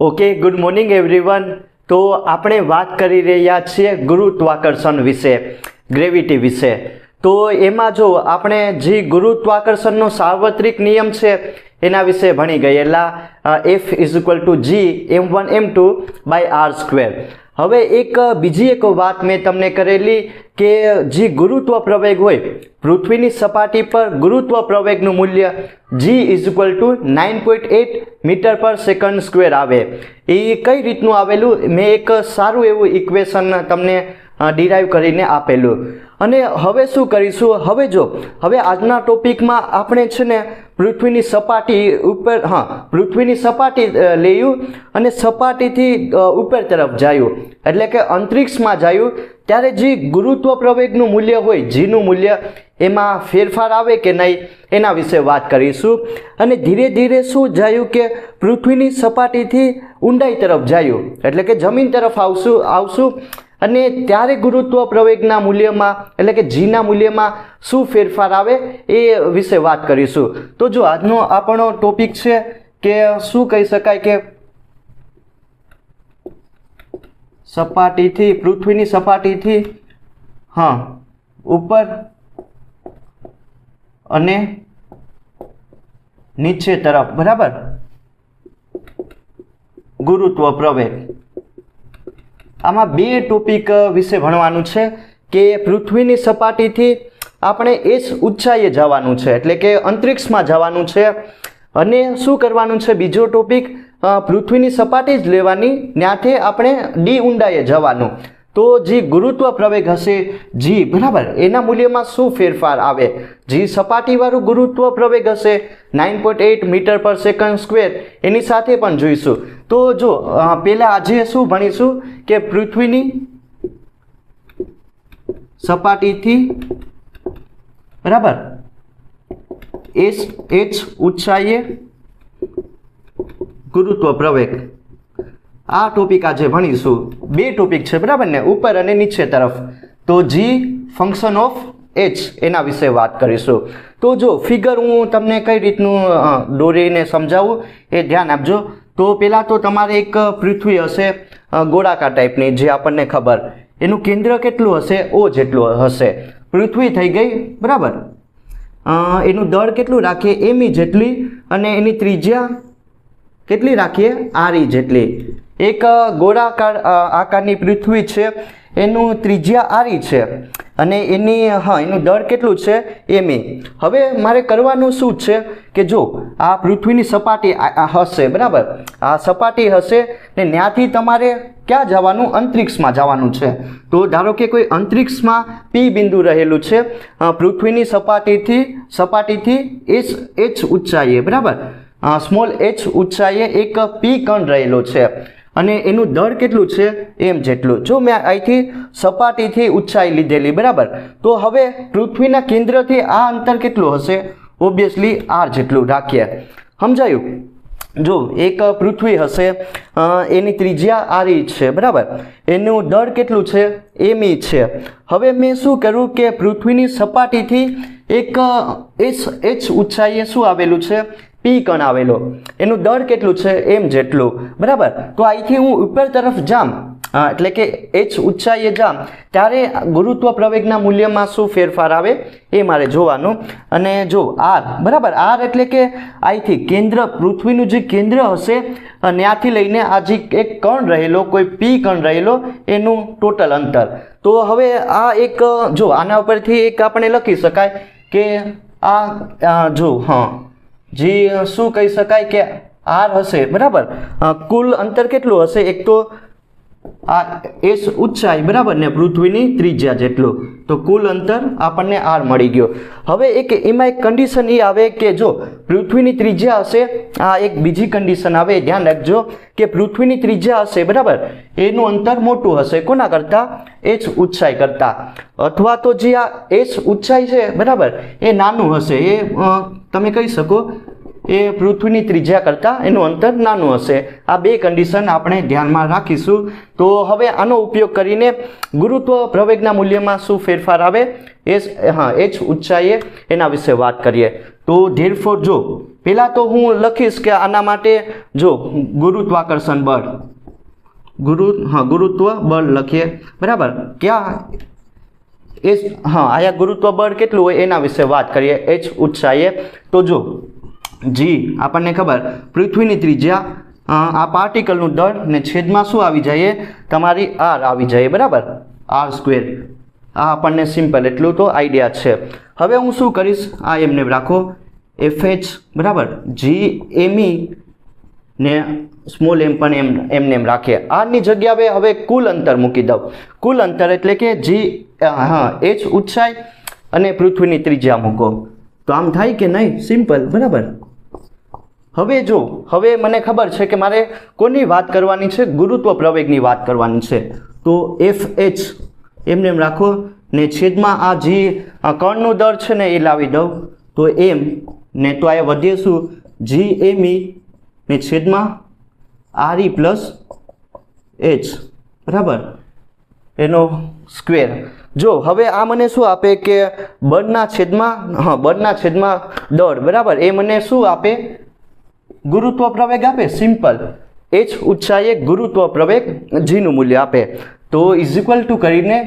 Okay good morning everyone તો આપણે વાત કરી રહ્યા છીએ ગુરુત્વાકર્ષણ વિશે ગ્રેવિટી વિશે. તો એમાં જો આપણે જે ગુરુત્વાકર્ષણનો સાર્વત્રિક નિયમ છે, એના વિશે ભણી ગયેલા F is equal to G M one M two by R square હવે એક બીજી એક વાત મેં તમને કરેલી કે જે ગુરુત્વ પ્રવેગ હોય, પૃથ્વીની સપાટી પર ગુરુત્વ પ્રવેગનું મૂલ્ય G is equal to nine point eight metre per second square આવે. એ કઈ રીતનું આવેલું? મેં એક સારું એવું ઇક્વેશન તમને ડિરાઈવ કરીને આપેલું. અને હવે શું કરીશું? હવે જો, હવે આજના ટોપિકમાં આપણે છે ને પૃથ્વીની સપાટી ઉપર, હા, પૃથ્વીની સપાટી લેયું અને સપાટીથી ઉપર તરફ જાયું. એટલે કે અંતરિક્ષમાં જાયું. ત્યારે જે ગુરુત્વ પ્રવેગનું મૂલ્ય હોય, જીનું મૂલ્ય, એમાં ફેરફાર આવે કે નહીં, એના વિશે વાત કરીશું. અને ધીરે ધીરે શું જાયું કે પૃથ્વીની સપાટીથી ઊંડાઈ તરફ જાયું. એટલે કે જમીન તરફ આવશું આવશું. અને ત્યારે ગુરુત્વ પ્રવેગના મૂલ્યમાં, એટલે કે જીના મૂલ્યમાં શું ફેરફાર આવે એ વિશે વાત કરીશું. તો જો આજનો આપણો ટોપિક છે કે શું કહી શકાય કે સપાટીથી, પૃથ્વીની સપાટીથી, હા, ઉપર અને નીચે તરફ, બરાબર? ગુરુત્વ પ્રવેગ. આમાં બે ટોપિક વિશે ભણવાનું છે કે પૃથ્વીની સપાટીથી આપણે એ જ ઊંચાઈએ જવાનું છે, એટલે કે અંતરિક્ષમાં જવાનું છે. અને શું કરવાનું છે? બીજો ટોપિક પૃથ્વીની સપાટી જ લેવાની, ત્યાંથી આપણે ડી ઊંડાઈએ જવાનું. તો જે ગુરુત્વ પ્રવેગ હશે, જી બરાબર, એના મૂલ્યમાં શું ફેરફાર આવે? જી સપાટીવાળું ગુરુત્વ પ્રવેગ હશે nine point eight metre per second square એની સાથે પણ જોઈશું. તો જો પહેલાં આજે શું ભણીશું? કે પૃથ્વીની સપાટીથી બરાબર એચ એચ ઊંચાઈએ ગુરુત્વ પ્રવેગ. આ ટોપિક આજે ભણીશું. બે ટોપિક છે, બરાબર ને? ઉપર અને નીચે તરફ. તો જી ફંક્શન ઓફ એચ એના વિશે વાત કરીશું. તો જો ફિગર હું તમને કઈ રીતનું દોરીને સમજાવું એ ધ્યાન આપજો. તો પહેલાં તો તમારે એક પૃથ્વી હશે ગોળાકાર ટાઈપની, જે આપણને ખબર. એનું કેન્દ્ર કેટલું હશે? ઓ જેટલું હશે. પૃથ્વી થઈ ગઈ, બરાબર? એનું દળ કેટલું રાખીએ એમી જેટલી. અને એની ત્રિજ્યા? કેટલી રાખીએ? આરી જેટલી. એક ગોળાકાર આકારની પૃથ્વી છે. એનું ત્રિજ્યા આરી છે. અને એની, હા, એનું દળ કેટલું છે? એમી હવે મારે કરવાનું શું છે કે જો આ પૃથ્વીની સપાટી હશે, બરાબર? આ સપાટી હશે ને ત્યાંથી તમારે ક્યાં જવાનું? અંતરિક્ષમાં જવાનું છે. તો ધારો કે કોઈ અંતરિક્ષમાં પી બિંદુ રહેલું છે પૃથ્વીની સપાટીથી સપાટીથી એચ એચ ઊંચાઈએ, બરાબર? સ્મોલ એચ ઊંચાઈએ એક પી કણ રહેલો છે. અને એનું દળ કેટલું છે? એમ જેટલું. જો મેં અહીંથી સપાટીથી ઊંચાઈ લીધેલી, બરાબર? તો હવે પૃથ્વીના કેન્દ્રથી આ અંતર કેટલું હશે? ઓબ્વિયસલી આર જેટલું રાખીએ. સમજાયું? જો એક પૃથ્વી હશે એની ત્રિજ્યા આરી છે, બરાબર? એનું દળ કેટલું છે? એમી છે. હવે મેં શું કર્યું કે પૃથ્વીની સપાટીથી એક એચ એચ ઊંચાઈએ શું આવેલું છે? પી કણ આવેલો એનું દળ કેટલું છે? એમ જેટલું. બરાબર? તો અહીંથી હું ઉપર તરફ જામ. એટલે કે એચ ઊંચાઈએ જામ. ત્યારે ગુરુત્વ પ્રવેગના મૂલ્યમાં શું ફેરફાર આવે? એ મારે જોવાનું. અને જો આર. બરાબર? આર એટલે કે અહીંથી કેન્દ્ર, પૃથ્વીનું જે કેન્દ્ર હશે ત્યાંથી લઈને આ જે એક કણ રહેલો, કોઈ પી કણ રહેલો, એનું ટોટલ અંતર. તો હવે આ એક, જો આના ઉપરથી એક આપણે લખી શકાય કે આ, જો, હા. જે શું કહી શકાય કે આર હશે? બરાબર. કુલ અંતર કેટલું હશે? એક તો આ એસ ઊંચાઈ બરાબર ને પૃથ્વીની ત્રિજ્યા જેટલું. તો કુલ અંતર આપણને આર મળી ગયો. હવે એક એમાં એક કન્ડિશન એ આવે કે જો પૃથ્વીની ત્રિજ્યા હશે, આ એક બીજી કન્ડિશન આવે, ધ્યાન રાખજો કે પૃથ્વીની ત્રિજ્યા હશે, બરાબર? એનું અંતર મોટું હશે. કોના કરતાં? એચ ઊંચાઈ કરતાં. અથવા તો જે આ એસ ઊંચાઈ છે, બરાબર? એ નાનું હશે. એ તમે કહી શકો એ પૃથ્વીની ત્રિજ્યા કરતાં એનું અંતર નાનું હશે. આ બે કન્ડિશન આપણે ધ્યાનમાં રાખીશું. તો હવે આનો ઉપયોગ કરીને ગુરુત્વ પ્રવેગના મૂલ્યમાં શું ફેરફાર આવે? એ હા, એચ ઊંચાઈએ એના વિશે વાત કરીએ. તો ધેરફોર જો, પહેલાં તો હું લખીશ કે આના માટે જો ગુરુત્વાકર્ષણ બળ. ગુરુ, હા, ગુરુત્વ બળ લખીએ. બરાબર? ક્યાં? એ હા આયા ગુરુત્વ બળ કેટલું હોય એના વિશે વાત કરીએ. એચ ઊંચાઈએ. તો જો જી, આપણને ખબર. પૃથ્વીની ત્રિજ્યા આ પાર્ટિકલનું દળ ને છેદમાં શું આવી જાય? તમારી આર આવી જાય, બરાબર? આર સ્ક્વેર આ આપણને સિમ્પલ એટલું તો આઈડિયા છે. હવે હું શું કરીશ? આ એમને રાખો. એફ એચ બરાબર જી એમઈ ને સ્મોલ એમ પણ એમ, એમને એમ રાખીએ. આરની જગ્યાએ હવે કુલ અંતર મૂકી દઉં. કુલ અંતર એટલે કે જી હા એચ ઊંચાઈ અને પૃથ્વીની ત્રિજ્યા મૂકો. તો આમ થાય કે નહીં? સિમ્પલ બરાબર? હવે જો, હવે મને ખબર છે કે મારે કોની વાત કરવાની છે? ગુરુત્વ પ્રવેગની વાત કરવાની છે. તો એફ એચ એમને એમ રાખો, ને છેદમાં આ જે કણનું દર છે ને એ લાવી દઉં. તો એમ, ને તો આ વધીએ શું જી એમ ઈ ને છેદમાં આર ઈ પ્લસ એચ બરાબર? એનો સ્ક્વેર જો, હવે આ મને શું આપે કે બળના છેદમાં, હા, બળના છેદમાં દળ બરાબર? એ મને શું આપે? ગુરુત્વ પ્રવેગ આપે સિમ્પલ એચ ઊંચાઈએ ગુરુત્વ પ્રવેગ જીનું મૂલ્ય આપે. તો ઇઝ ઇક્વલ ટુ કરીને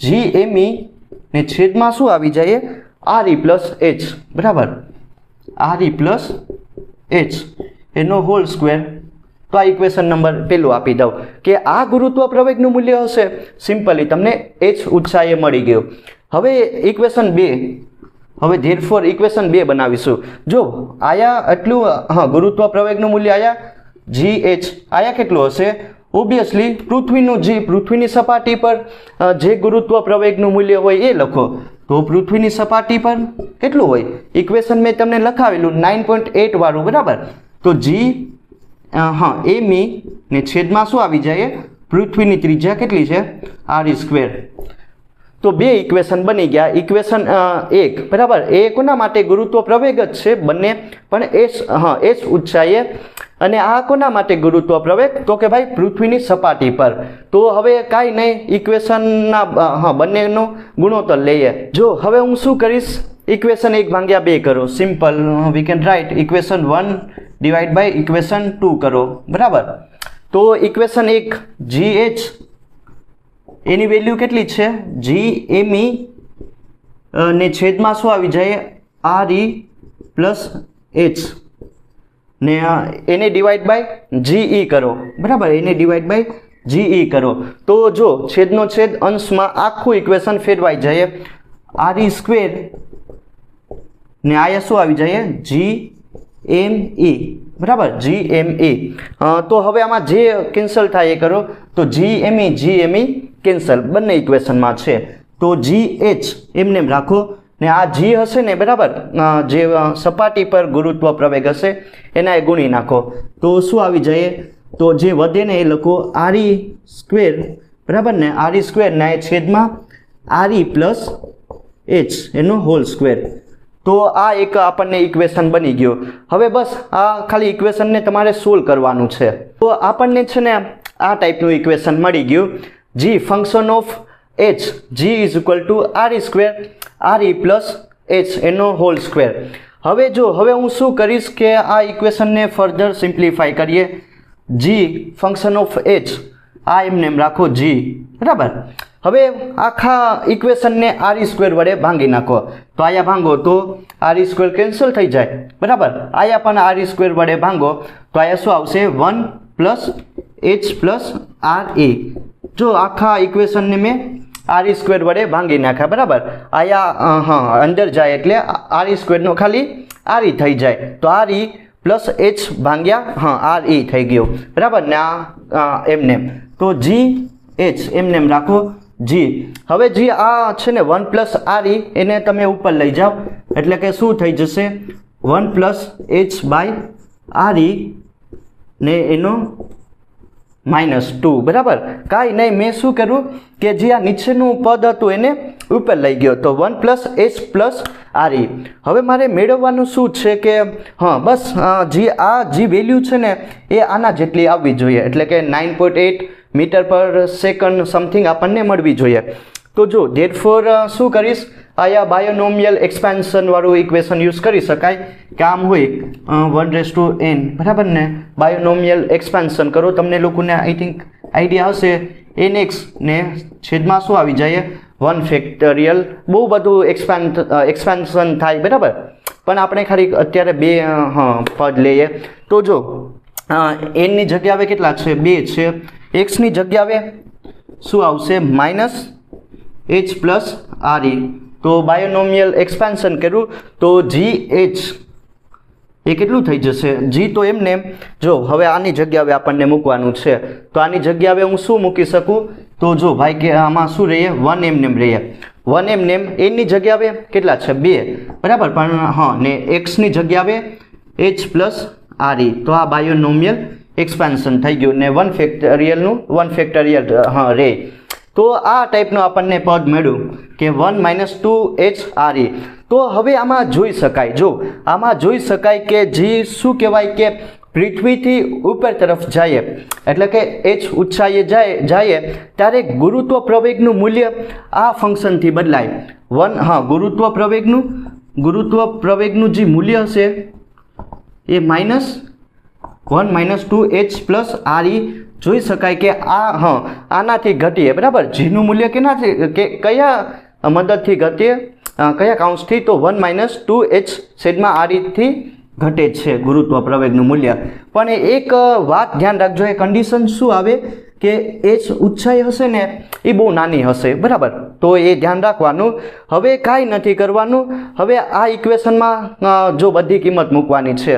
જી એમ ઈ ને છેદમાં શું આવી જાય? આર ઈ પ્લસ એચ બરાબર? આર ઈ પ્લસ એચ એનો હોલ સ્ક્વેર તો આ ઇક્વેશન નંબર પેલું આપી દઉં કે આ ગુરુત્વ પ્રવેગનું મૂલ્ય હશે. સિમ્પલી તમને એચ ઊંચાઈએ મળી ગયું. હવે ઇક્વેશન બે. હવે ધેરફોર ઇક્વેશન બે બનાવીશું. જો આયા એટલું હા ગુરુત્વ પ્રવેગનું મૂલ્ય આયા જી એચ આયા કેટલું હશે? ઓબ્વિયસલી પૃથ્વીનું જી પૃથ્વીની સપાટી પર જે ગુરુત્વ પ્રવેગનું મૂલ્ય હોય એ લખો. તો પૃથ્વીની સપાટી પર કેટલું હોય? ઇક્વેશન મેં તમને લખાવેલું નાઇન પોઈન્ટ એટ વાળું, બરાબર? તો જી હા એ મી, ને છેદમાં શું આવી જાય? પૃથ્વીની ત્રિજ્યા કેટલી છે? આર સ્ક્વેર તો બે ઇક્વેશન બની ગયા. ઇક્વેશન એક. બરાબર? એ કોના માટે ગુરુત્વ પ્રવેગ જ છે બંને? પણ એસ હા એસ ઉંચાઈએ અને આ કોના માટે ગુરુત્વ પ્રવેગ? તો કે ભાઈ પૃથ્વીની સપાટી પર. તો હવે કાંઈ નહીં. ઇક્વેશનના હા, બંનેનો ગુણોત્તર લઈએ. જો, હવે હું શું કરીશ? ઇક્વેશન એક ભાગ્યા બે કરો. Simple we can write equation one divide by equation two કરો. બરાબર? તો ઇક્વેશન એક જી એચ એની વેલ્યુ કેટલી છે? જી એમ ઈ ને છેદમાં શું આવી જાય? આર ઈ પ્લસ એચ ને એને ડિવાઈડ બાય જી ઈ કરો. બરાબર? એને ડિવાઈડ બાય જી ઈ કરો. તો જો છેદનો છેદ અંશમાં આખું ઇક્વેશન ફેરવાઈ જાય આર ઈ સ્ક્વેર ને આયા શું આવી જાય? જી એમ એ બરાબર? જી એમ એ તો હવે આમાં જે કેન્સલ થાય એ કરો. તો જી એમ ઈ જી એમ ઈ કેન્સલ બંને ઇક્વેશનમાં છે. તો જી એચ એમને એમ રાખો. ને આ જી હશે ને, બરાબર? જે સપાટી પર ગુરુત્વ પ્રવેગ હશે, એના એ ગુણી નાખો. તો શું આવી જાય? તો જે વધે ને એ લખો આરી સ્ક્વેર બરાબર ને? આરી સ્ક્વેર ના એ છેદમાં આરી પ્લસ એચ એનો હોલ સ્ક્વેર તો આ એક આપણને ઇક્વેશન બની ગયું. હવે બસ આ ખાલી ઇક્વેશનને તમારે સોલ્વ કરવાનું છે. તો આપણને છે ને આ ટાઈપનું ઇક્વેશન મળી ગયું. G function of H G is equal to R square R E plus H એનો હોલ સ્ક્વેર હવે જો, હવે હું શું કરીશ કે આ ઇક્વેશનને ફર્ધર સિમ્પ્લિફાય કરીએ. જી ફંક્શન ઓફ એચ આ એમને એમ રાખો જી બરાબર? હવે આખા ઇક્વેશનને આર સ્ક્વેર વડે ભાંગી નાખો. તો આયા ભાંગો તો આર સ્ક્વેર કેન્સલ થઈ જાય. બરાબર? આયા પણ આર સ્ક્વેર વડે ભાંગો. તો આયા શું આવશે? One plus H plus R E જો આખા ઇક્વેશનને મેં આર સ્ક્વેર વડે ભાંગી નાખ્યા, બરાબર? આયા હા, અંદર જાય એટલે આર સ્ક્વેરનો ખાલી આર ઈ થઈ જાય. તો આર ઈ પ્લસ એચ ભાંગ્યા, હા આર ઈ થઈ ગયું. બરાબર ને આ એમને. તો જી એચ એમને એમ રાખો. જી. હવે જી આ છે ને વન પ્લસ આર એને તમે ઉપર લઈ જાઓ. એટલે કે શું થઈ જશે? One plus H by R ને એનો માઇનસ ટુ, બરાબર? કાંઈ નહીં, મેં શું કર્યું કે જે આ નીચેનું પદ હતું એને ઉપર લઈ ગયો. તો one plus H plus R E હવે મારે મેળવવાનું શું છે કે, હા, બસ જે આ જે વેલ્યુ છે ને, એ આના જેટલી આવવી જોઈએ. એટલે કે nine point eight metre per second something આપણને મળવી જોઈએ. તો જો ડેટ ફોર શું કરીશ? આયા બાયોનોમિયલ એક્સપાન્શન વાળું ઇક્વેશન યુઝ કરી શકાય. કે આમ હોય વન રેસ ટુ એન બરાબર ને? બાયોનોમિયલ એક્સપાન્શન કરો. તમને લોકોને આઈ થિંક આઈડિયા હશે. એન એક્સ ને છેદમાં શું આવી જાય? વન ફેક્ટરિયલ બહુ બધું એક્સપાન્ડ એક્સપાન્શન થાય. બરાબર? પણ આપણે ખાલી અત્યારે બે પદ લઈએ. તો જો એનની જગ્યાએ કેટલા છે? બે છે. એક્સની જગ્યાએ શું આવશે? Minus H plus R E તો બાયોનોમિયલ એક્સપાન્શન કર્યું. તો જી એચ એ કેટલું થઈ જશે? જી તો એમને એમ જો હવે આની જગ્યાએ આપણને મૂકવાનું છે. તો આની જગ્યાએ હું શું મૂકી શકું? તો જો ભાઈ કે આમાં શું રહીએ? વન એમ નેમ રહીએ વન એમ નેમ એની જગ્યાએ કેટલા છે? બે. બરાબર? પણ હા, ને એક્સની જગ્યાએ એચ પ્લસ આર ઈ તો આ બાયોનોમિયલ એક્સપાન્શન થઈ ગયું ને વન ફેક્ટરિયલનું વન ફેક્ટરિયલ હા, રે. તો આ ટાઈપનું આપણને પદ મળ્યું કે one minus two H R E તો હવે આમાં જોઈ શકાય. જો, આમાં જોઈ શકાય કે જી શું કહેવાય કે પૃથ્વીથી ઉપર તરફ જાઈએ એટલે કે એચ ઊંચાઈએ જાય જાઈએ ત્યારે ગુરુત્વ પ્રવેગનું મૂલ્ય આ ફંક્શનથી બદલાય. વન હા, ગુરુત્વ પ્રવેગનું ગુરુત્વ પ્રવેગનું જે મૂલ્ય હશે, એ minus one minus two H plus R E જોઈ શકાય કે આ, હં, આનાથી ઘટીએ, બરાબર? જીનું મૂલ્ય કેનાથી, કે કયા મદદથી ઘટીએ? કયા કાઉન્સથી તો વન માઇનસ ટુ એચ સેડમાં આર ઈથી ઘટે છે ગુરુત્વ પ્રવેગનું મૂલ્ય. પણ એક વાત ધ્યાન રાખજો, એ કન્ડિશન શું આવે? કે એચ ઊંચાઈ હશે ને, એ બહુ નાની હશે, બરાબર? તો એ ધ્યાન રાખવાનું. હવે કાંઈ નથી કરવાનું. હવે આ ઇક્વેશનમાં જો બધી કિંમત મૂકવાની છે,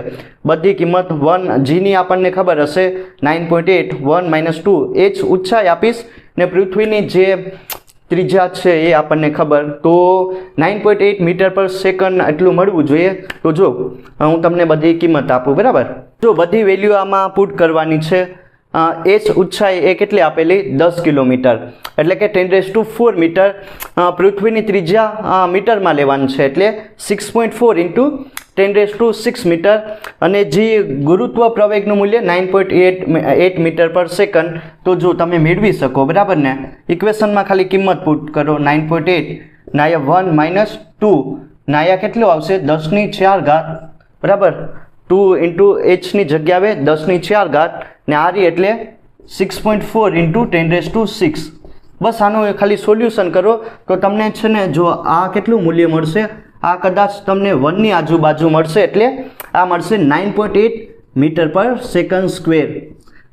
બધી કિંમત વન જીની આપણને ખબર હશે nine point eight one minus two H ઊંચાઈ આપીશ. ને પૃથ્વીની જે ત્રીજા છે એ આપણને ખબર. તો nine point eight metre per second એટલું મળવું જોઈએ. તો જો, હું તમને બધી કિંમત આપું, બરાબર? જો બધી વેલ્યુ આમાં પુટ કરવાની છે એચ ઊંચાઈ એ કેટલી આપેલી? દસ કિલોમીટર. એટલે કે ten raise to four metre પૃથ્વીની ત્રિજ્યા મીટરમાં લેવાનું છે. એટલે six point four into ten raise to six metre અને જે ગુરુત્વ પ્રવેગનું મૂલ્ય nine point eight eight metre per second તો જો તમે મેળવી શકો, બરાબર ને? ઇક્વેશનમાં ખાલી કિંમત પુટ કરો નાઇન પોઈન્ટ એટ નાયા વન માઇનસ ટુ નાયા કેટલું આવશે? દસની ચાર ઘાત. બરાબર? ટુ ઇન્ટુ એચની જગ્યાએ દસની ચાર ઘાત, ને આરી એટલે six point four into ten raise to six બસ આનું ખાલી સોલ્યુશન કરો, તો તમને છે ને જો આ કેટલું મૂલ્ય મળશે? આ કદાચ તમને વનની આજુબાજુ મળશે એટલે આ મળશે nine point eight metre per second square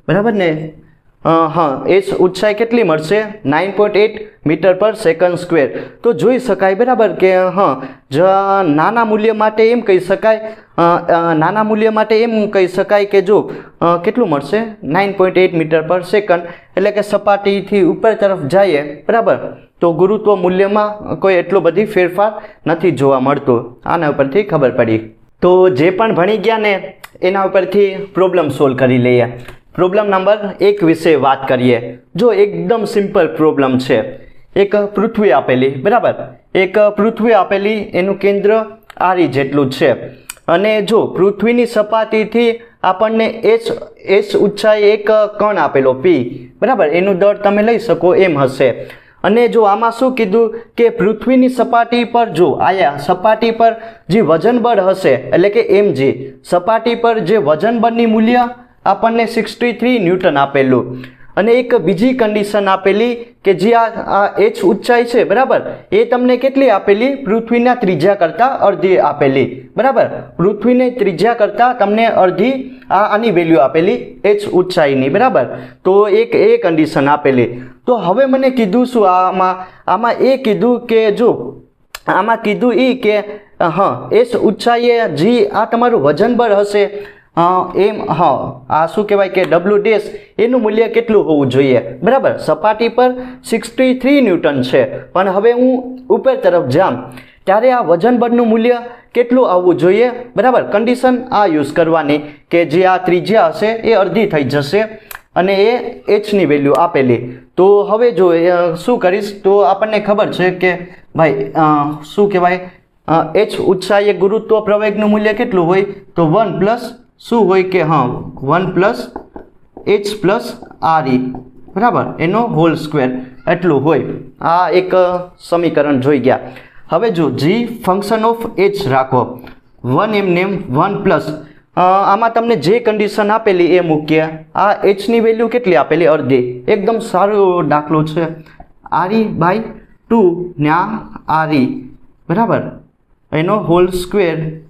બરાબર ને? હા, એ ઊંચાઈ કેટલી મળશે? Nine point eight metre per second square તો જોઈ શકાય બરાબર કે, હા, જ, નાના મૂલ્ય માટે એમ કહી શકાય નાના મૂલ્ય માટે એમ કહી શકાય કે જો કેટલું મળશે? Nine point eight metre per second એટલે કે સપાટીથી ઉપર તરફ જઈએ, બરાબર? તો ગુરુત્વ મૂલ્યમાં કોઈ એટલો બધી ફેરફાર નથી જોવા મળતો. આના ઉપરથી ખબર પડી. તો જે પણ ભણી ગયા ને, એના ઉપરથી પ્રોબ્લેમ સોલ્વ કરી લઈએ. પ્રોબ્લેમ નંબર એક વિશે વાત કરીએ. જો એકદમ સિમ્પલ પ્રોબ્લેમ છે. એક પૃથ્વી આપેલી, બરાબર? એક પૃથ્વી આપેલી, એનું કેન્દ્ર આરી જેટલું છે. અને જો પૃથ્વીની સપાટીથી આપણને એચ એચ ઊંચાઈ એક કણ આપેલો પી બરાબર? એનું દળ તમે લઈ શકો, એમ હશે. અને જો આમાં શું કીધું કે પૃથ્વીની સપાટી પર જો, આયા, સપાટી પર જે વજન બળ હશે, એટલે કે એમ જી સપાટી પર જે વજન બળની મૂલ્ય આપણને સિક્સટી થ્રી ન્યૂટન આપેલું. અને એક બીજી કન્ડિશન આપેલી કે જે આ આ એચ ઊંચાઈ છે, બરાબર? એ તમને કેટલી આપેલી? પૃથ્વીના ત્રિજ્યા કરતાં અડધી આપેલી. બરાબર? પૃથ્વીને ત્રિજ્યા કરતાં તમને અડધી આ આની વેલ્યુ આપેલી એચ ઊંચાઈની, બરાબર? તો એક એ કન્ડિશન આપેલી. તો હવે મને કીધું શું? આમાં આમાં એ કીધું કે જો, આમાં કીધું એ કે હા એચ ઊંચાઈએ જી આ તમારું વજન બળ હશે. એમ, હા. આ શું કહેવાય કે ડબલ્યુ ડેશ એનું મૂલ્ય કેટલું હોવું જોઈએ? બરાબર, સપાટી પર સિક્સટી થ્રી ન્યૂટન છે. પણ હવે હું ઉપર તરફ જામ ત્યારે આ વજન બળનું મૂલ્ય કેટલું આવવું જોઈએ? બરાબર કન્ડિશન આ યુઝ કરવાની કે જે આ ત્રિજ્યા હશે એ અડધી થઈ જશે અને એ એચની વેલ્યુ આપેલી. તો હવે જો શું કરીશ? તો આપણને ખબર છે કે ભાઈ શું કહેવાય? એચ ઊંચાઈએ ગુરુત્વ પ્રવેગનું મૂલ્ય કેટલું હોય? તો વન પ્લસ શું હોય કે હા, one plus H plus R E, બરાબર? એનો હોલ સ્ક્વેર એટલું હોય. આ એક સમીકરણ જોઈ ગયા. હવે જો જી ફંક્શન ઓફ એચ રાખો. વન એમ નેમ વન પ્લસ. આમાં તમને જે કન્ડિશન આપેલી એ મૂકીએ. આ એચની વેલ્યુ કેટલી આપેલી? અડધી. એકદમ સારો દાખલો છે. આરી બાય ટુ ને આ આરી બરાબર? એનો હોલ સ્ક્વેર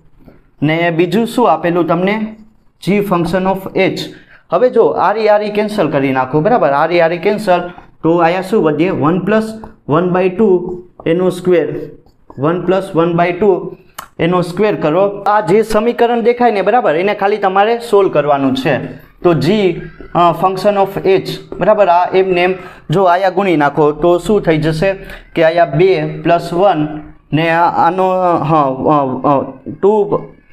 ને બીજું શું આપેલું તમને? જી ફંક્શન ઓફ એચ હવે જો આરી આરી કેન્સલ કરી નાખો, બરાબર? આરી આરી કેન્સલ તો અહીંયા શું વધીએ? One plus one by two એનો square one plus one by two એનો સ્ક્વેર કરો. આ જે સમીકરણ દેખાય ને, બરાબર? એને ખાલી તમારે સોલ્વ કરવાનું છે. તો જી ફંક્શન ઓફ એચ બરાબર? આ એમ જો આયા ગુણી નાખો, તો શું થઈ જશે? કે આયા બે પ્લસ વન ને આનો હા ટુ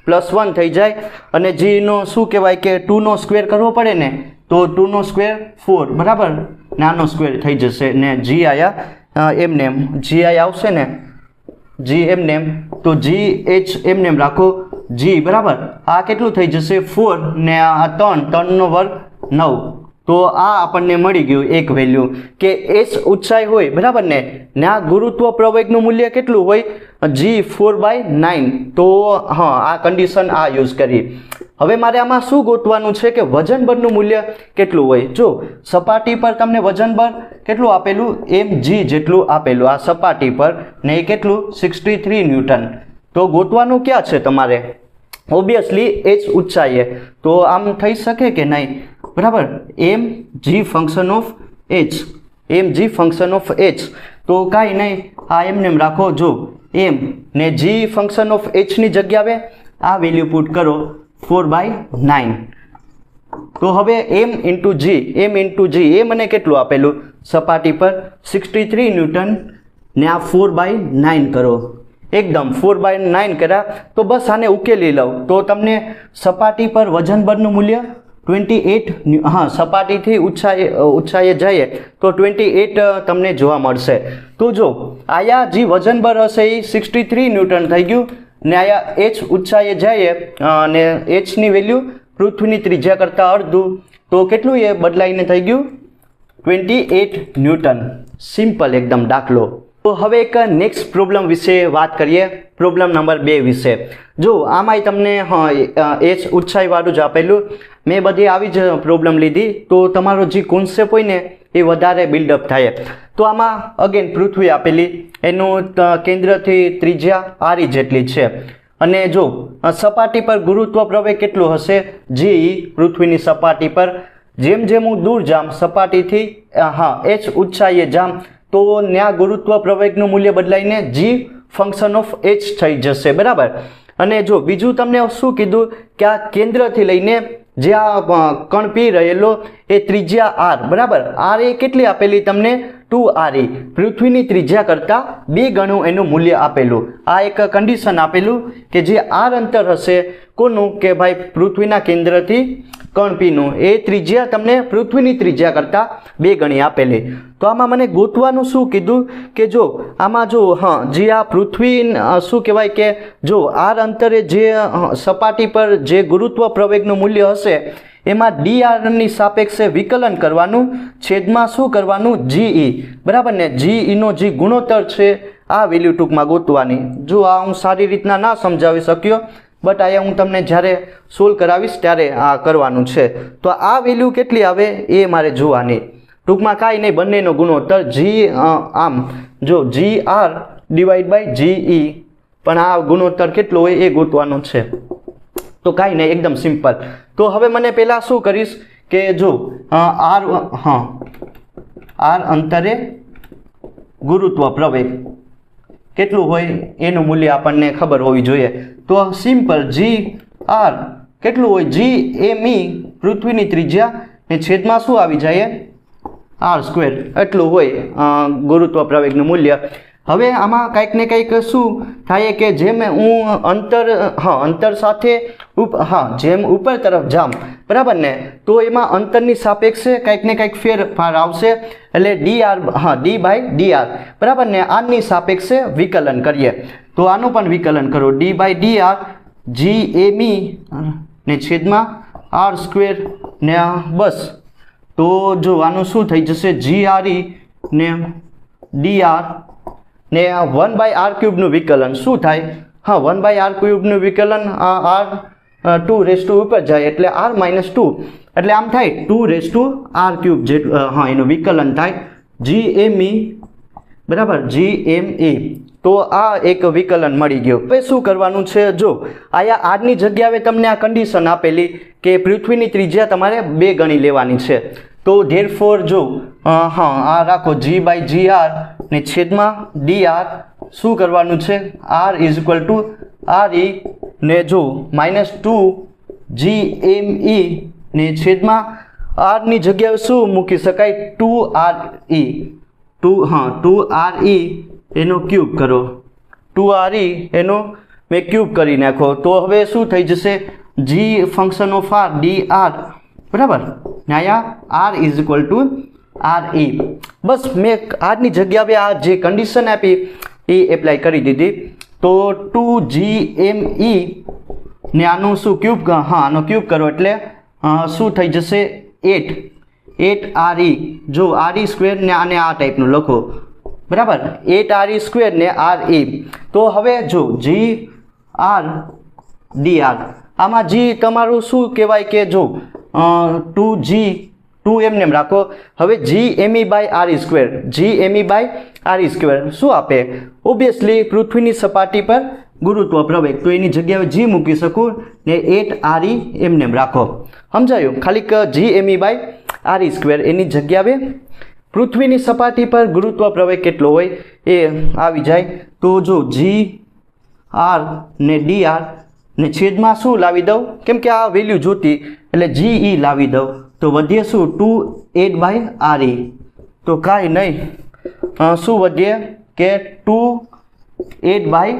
પ્લસ વન થઈ જાય. અને જીનો શું કહેવાય કે ટુનો સ્ક્વેર કરવો પડે ને, તો ટુનો સ્ક્વેર ફોર બરાબર? નાનો સ્ક્વેર થઈ જશે ને જી આયા એમને એમ જી આયા આવશે ને જી એમને એમ તો જી એચ એમને એમ રાખો. જી બરાબર? આ કેટલું થઈ જશે? ફોર ને આ ત્રણ, ત્રણનો વર્ગ નવ. તો આ આપણને મળી ગયું એક વેલ્યુ કે એસ ઊંચાઈ હોય, બરાબર ને? ને આ ગુરુત્વ પ્રવેગનું મૂલ્ય કેટલું હોય? G four by nine. તો હા, આ કન્ડિશન આ યુઝ કરી. હવે મારે આમાં શું ગોતવાનું છે કે વજન બળનું મૂલ્ય કેટલું હોય? જો, સપાટી પર તમને વજન બળ કેટલું આપેલું? એમ જી જેટલું આપેલું. આ સપાટી પર ને એ કેટલું? Sixty three newton. તો ગોતવાનું ક્યાં છે તમારે? ઓબ્વિયસલી એચ ઊંચાઈએ તો આમ થઈ શકે કે નહીં? બરાબર? એમ G function of H M G function of H તો કાંઈ નહીં. આ એમને એમ રાખો, જો એમ ને જી ફંક્શન ઓફ એચની જગ્યાએ આ વેલ્યુ પુટ કરો ફોર બાય નાઇન તો હવે એમ ઇન્ટુ જી એમ ઇન્ટુ જી એ મને કેટલું આપેલું? સપાટી પર સિક્સટી થ્રી ન્યૂટન ને આ ફોર બાય નાઇન કરો. એકદમ ફોર બાય નાઇન કર્યા. તો બસ આને ઉકેલી લઉં. તો તમને સપાટી પર વજન બળનું મૂલ્ય ટ્વેન્ટી એટ હા, સપાટીથી ઊંચાઈએ ઊંચાઈએ જઈએ તો ટ્વેન્ટી એટ તમને જોવા મળશે. તો જો, આયા જે વજન બળ હશે એ સિક્સટી થ્રી ન્યૂટન થઈ ગયું ને આયા એચ ઊંચાઈએ જઈએ અને એચની વેલ્યુ પૃથ્વીની ત્રિજ્યા કરતાં અડધું. તો કેટલું એ બદલાઈને થઈ ગયું? Twenty eight newton. સિમ્પલ, એકદમ દાખલો. તો હવે એક નેક્સ્ટ પ્રોબ્લેમ વિશે વાત કરીએ. પ્રોબ્લેમ નંબર બે વિશે. જો, આમાંય તમને, હા જ ઉત્સાહીવાળું જ આપેલું. મેં બધી આવી જ પ્રોબ્લેમ લીધી. તો તમારો જે કોન્સેપ્ટ હોય ને, એ વધારે બિલ્ડઅપ થાય. તો આમાં અગેન પૃથ્વી આપેલી. એનું કેન્દ્રથી ત્રિજ્યા આરી જેટલી છે. અને જો સપાટી પર ગુરુત્વ પ્રવેગ કેટલું હશે? જે પૃથ્વીની સપાટી પર. જેમ જેમ હું દૂર જામ, સપાટીથી હા હા જ ઊંચાઈએ જામ તો ત્યાં ગુરુત્વ પ્રવેગનું મૂલ્ય બદલાઈને જી ફંક્શન ઓફ એચ થઈ જશે, બરાબર? અને જો બીજું તમને શું કીધું કે આ કેન્દ્રથી લઈને જે આ કણ પી રહેલો એ ત્રિજ્યા આર બરાબર? આર એ કેટલી આપેલી તમને? ટુ આર ઈ પૃથ્વીની ત્રિજ્યા કરતાં બે ગણું એનું મૂલ્ય આપેલું. આ એક કન્ડિશન આપેલું કે જે આર અંતર હશે કોનું કે ભાઈ પૃથ્વીના કેન્દ્રથી કણ પીનું. એ ત્રિજ્યા તમને પૃથ્વીની ત્રિજ્યા કરતાં બે ગણી આપેલી. તો આમાં મને ગોતવાનું શું કીધું કે જો આમાં જો, હા, જે આ પૃથ્વી શું કહેવાય કે જો આર અંતરે જે સપાટી પર જે ગુરુત્વ પ્રવેગનું મૂલ્ય હશે એમાં ડી આરની સાપેક્ષે વિકલન કરવાનું, છેદમાં શું કરવાનું? જીઈ બરાબર ને? જીઈનો જે ગુણોત્તર છે, આ વેલ્યુ ટૂંકમાં ગોતવાની. જો આ હું સારી રીતના ના સમજાવી શક્યો બટ અહીંયા હું તમને જ્યારે સોલ્વ કરાવીશ ત્યારે આ કરવાનું છે. તો આ વેલ્યુ કેટલી આવે? એ મારે જોવાની. ટૂંકમાં કાંઈ નહીં, બંનેનો ગુણોત્તર જી આમ. જો G R divide by G E પણ આ ગુણોત્તર કેટલો હોય એ ગોતવાનું છે. તો કાંઈ નહીં, એકદમ સિમ્પલ તો હવે મને પહેલાં શું કરીશ કે જો આર હા, આર અંતરે ગુરુત્વ પ્રવેગ. કેટલું હોય એનું મૂલ્ય આપણને ખબર હોવી જોઈએ. તો સિમ્પલ જી આર કેટલું હોય? જી એમ ઈ પૃથ્વીની ત્રિજ્યા ને છેદમાં શું આવી જાય? આર સ્ક્વેર એટલું હોય ગુરુત્વ પ્રવેગનું મૂલ્ય. હવે આમાં કંઈક ને કંઈક શું થાય કે જેમ હું અંતર, હા, અંતર સાથે ઉપ, હા, જેમ ઉપર તરફ જામ, બરાબર ને? તો એમાં અંતરની સાપેક્ષે કંઈક ને કંઈક ફેરફાર આવશે. એટલે ડી આર, હા, ડી બાય ડી આર, બરાબર ને? આરની સાપેક્ષે વિકલન કરીએ. તો આનું પણ વિકલન કરો. D by D R, G M E ને છેદમાં આર સ્ક્વેર ને આ બસ. તો જો આનું શું થઈ જશે? જી આર ને ડી આર ને આ વન બાય આર ક્યુબનું વિકલન શું થાય? હા વન બાય આર ક્યુબનું વિકલન આર ટુ રેસ ટુ ઉપર જાય એટલે આર માઇનસ ટુ એટલે આમ થાય two raise to R cube જે હા, એનું વિકલન થાય જી એમ ઈ બરાબર? જી એમ એ તો આ એક વિકલન મળી ગયું. હવે શું કરવાનું છે? જો આયા આરની જગ્યાએ તમને આ કન્ડિશન આપેલી કે પૃથ્વીની ત્રિજ્યા તમારે બે ગણી લેવાની છે. તો ધેર ફોર જો હા, આ રાખો જી બાય જી આર ને છેદમાં ડી આર શું કરવાનું છે? R is equal to R E ને જો minus two G M E ને છેદમાં આરની જગ્યાએ શું મૂકી શકાય? ટુ આર ઈ ટુ હા ટુ આર ઈ એનો ક્યુબ કરો. ટુ આર ઈ એનો મેં ક્યુબ કરી નાખો. તો હવે શું થઈ જશે? G function of R D R બરાબર? ને અહીંયા R is equal to R E બસ મેં આરની જગ્યાએ આ જે કન્ડિશન આપી, એ એપ્લાય કરી દીધી. તો ટુ જી એમ ઈ ને આનું શું ક્યુબ હા, આનો ક્યુબ કરો એટલે શું થઈ જશે? એટ એટ આર ઈ જો આર ઈ સ્ક્વેર ને આને આ ટાઈપનું લખો. બરાબર? એટ આર ઈ સ્ક્વેર ને આર એ તો હવે જો જી આર ડી આર આમાં જી તમારું શું કહેવાય કે જો ટુ જી, ટુ એમ રાખો. હવે G M E by R square. G M E by R square. શું આપે? ઓબ્વિયસલી પૃથ્વીની સપાટી પર ગુરુત્વ પ્રવેગ. તો એની જગ્યાએ જી મૂકી શકું ને at R E M name રાખો. સમજાયું? ખાલી G M E by R square. એની જગ્યાએ પૃથ્વીની સપાટી પર ગુરુત્વ પ્રવેગ કેટલો હોય? એ આવી જાય. તો જો જી આર ને ડી આર ને છેદમાં શું લાવી દઉં? કેમ કે આ વેલ્યુ જોતી, એટલે જી ઈ લાવી દઉં. તો વધીએ શું? Two eight by R E તો કાંઈ નહીં. શું વધીએ? કે two eight by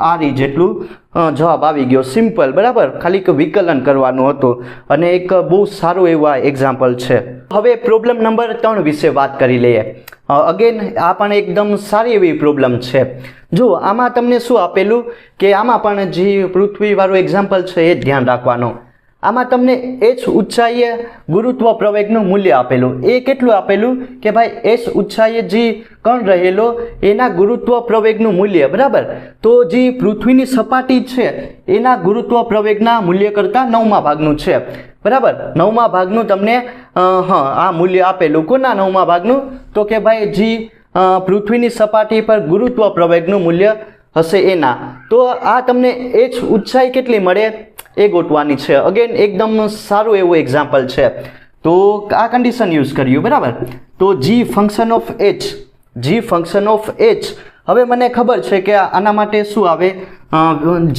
R E જેટલું જવાબ આવી ગયો. સિમ્પલ બરાબર? ખાલી એક વિકલન કરવાનું હતું. અને એક બહુ સારું એવું આ એક્ઝામ્પલ છે. હવે પ્રોબ્લેમ નંબર ત્રણ વિશે વાત કરી લઈએ. અગેન આ પણ એકદમ સારી એવી પ્રોબ્લેમ છે. જો, આમાં તમને શું આપેલું? કે આમાં પણ જે પૃથ્વીવાળું એક્ઝામ્પલ છે એ ધ્યાન રાખવાનું. આમાં તમને એચ ઉચ્ચાઈએ ગુરુત્વ પ્રવેગનું મૂલ્ય આપેલું. એ કેટલું આપેલું? કે ભાઈ, એચ ઉચ્ચાઈએ જે કણ રહેલો, એના ગુરુત્વ પ્રવેગનું મૂલ્ય, બરાબર? તો જે પૃથ્વીની સપાટી છે, એના ગુરુત્વ પ્રવેગના મૂલ્ય કરતાં નવમા ભાગનું છે. બરાબર? નવમા ભાગનું તમને હં, આ મૂલ્ય આપેલું. કોના નવમા ભાગનું? તો કે ભાઈ, જે પૃથ્વીની સપાટી પર ગુરુત્વ પ્રવેગનું મૂલ્ય હશે એના. તો આ તમને એચ ઊંચાઈ કેટલી મળે? એ ગોતવાની છે. અગેન એકદમ સારું એવું એક્ઝામ્પલ છે. તો આ કન્ડિશન યુઝ કર્યું, બરાબર? તો G function of H G function of H હવે મને ખબર છે કે આના માટે શું આવે?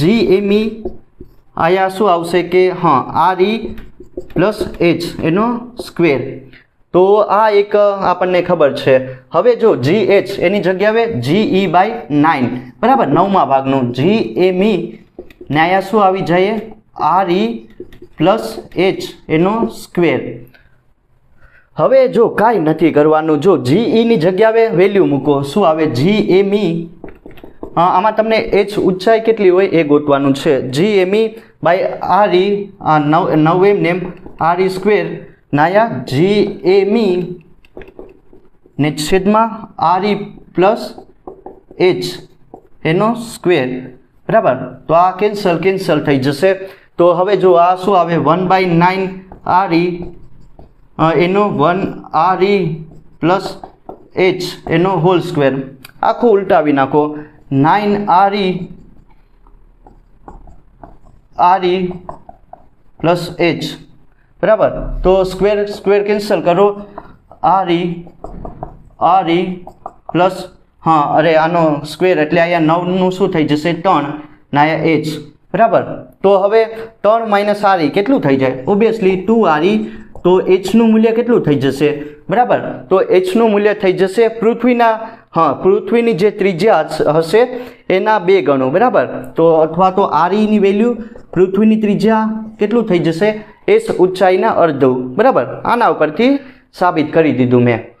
જી એમ ઈ આયા શું આવશે કે, હા આર ઈ પ્લસ એચ એનો સ્ક્વેર તો આ એક આપણને ખબર છે. હવે જો જી એચ એની જગ્યાએ જી ઈ બાય નાઇન બરાબર? નવમા ભાગનું. જી એમ ઈ ને અહીંયા શું આવી જાય? આર ઈ પ્લસ એચ એનો સ્ક્વેર હવે જો કાંઈ નથી કરવાનું, જો જી ઈની જગ્યાએ વેલ્યુ મૂકો, શું આવે જી એમ ઈ આમાં તમને એચ ઊંચાઈ કેટલી હોય એ ગોતવાનું છે. જી M E by R E નવ નવ એમ નેમ આર ઈ સ્ક્વેર નાયા જી એમ ઈ ને છેદમાં આર ઈ પ્લસ એચ એનો સ્ક્વેર બરાબર? તો આ કેન્સલ કેન્સલ થઈ જશે. તો હવે જો આ શું આવે? One by nine R E એનો one R E plus H એનો હોલ સ્ક્વેર આખું ઉલટાવી નાખો. Nine R E R E plus H બરાબર? તો સ્ક્વેર સ્ક્વેર કેન્સલ કરો. R E R E plus હા, અરે આનો સ્ક્વેર એટલે અહીંયા નવનું શું થઈ જશે? ત્રણ, ને અહીંયા એચ બરાબર? તો હવે ત્રણ માઇનસ આર કેટલું થઈ જાય? ઓબ્વિયસલી ટુ આર તો એચનું મૂલ્ય કેટલું થઈ જશે? બરાબર? તો એચનું મૂલ્ય થઈ જશે પૃથ્વીના, હા, પૃથ્વીની જે ત્રિજ્યા હશે, એના બે ગણો, બરાબર? તો અથવા તો આર ઈની વેલ્યુ પૃથ્વીની ત્રિજ્યા કેટલું થઈ જશે? એસ ઊંચાઈના અર્ધું, બરાબર? આના ઉપરથી સાબિત કરી દીધું મેં.